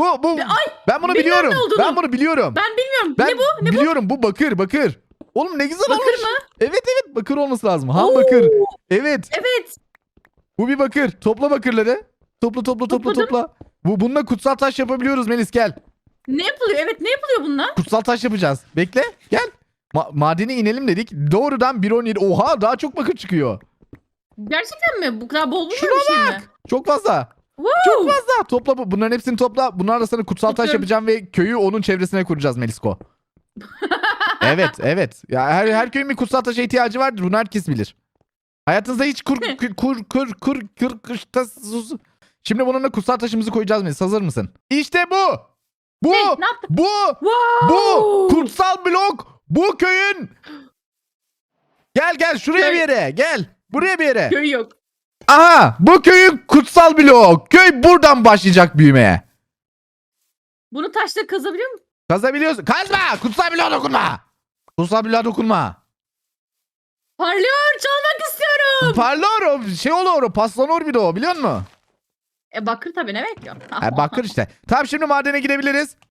Bu bu. Ay, ben bunu biliyorum. ne olduğunu. Ben bunu biliyorum. Ben bilmiyorum. Ben ne bu? Ne bu? biliyorum bu bakır bakır. Oğlum ne güzel Bakır olmuş. mı? Evet evet bakır olması lazım. Ham Oo, bakır. Evet. Evet. Bu bir bakır. Topla bakırları. Topla topla topla Topladım. topla. Bu bununla kutsal taş yapabiliyoruz Melis gel. Ne yapılıyor? Evet ne yapılıyor bununla? Kutsal taş yapacağız. Bekle gel. Ma- madene inelim dedik. Doğrudan 1.17. Oha daha çok bakır çıkıyor. Gerçekten mi? Bu kadar bol mu Şuna bir şey mi? Çok fazla. Wow. Çok fazla. Topla bu. Bunların hepsini topla. Bunlarla sana kutsal taş yapacağım ve köyü onun çevresine kuracağız Melisko. evet evet. Ya her her köyün bir kutsal taşa ihtiyacı vardır. Bunu herkes bilir. Hayatınızda hiç kur kur kur kur kur kur tas- sus- Şimdi bununla kutsal taşımızı koyacağız Melis. Hazır mısın? İşte bu. Bu. Ne? Ne yaptın? Bu. Wow. Bu. Kutsal blok. Bu köyün. Gel gel şuraya Köy. bir yere. Gel. Buraya bir yere. Köy yok. Aha bu köyün kutsal bloğu. Köy buradan başlayacak büyümeye. Bunu taşla kazabiliyor musun? Kazabiliyorsun. Kazma. Kutsal bloğa dokunma. Kutsal bloğa dokunma. Parlıyor. Çalmak istiyorum. Parlar o şey olur paslanır bir de o biliyor musun? E bakır tabii ne bekliyor? Ha, bakır işte. Tamam şimdi madene gidebiliriz.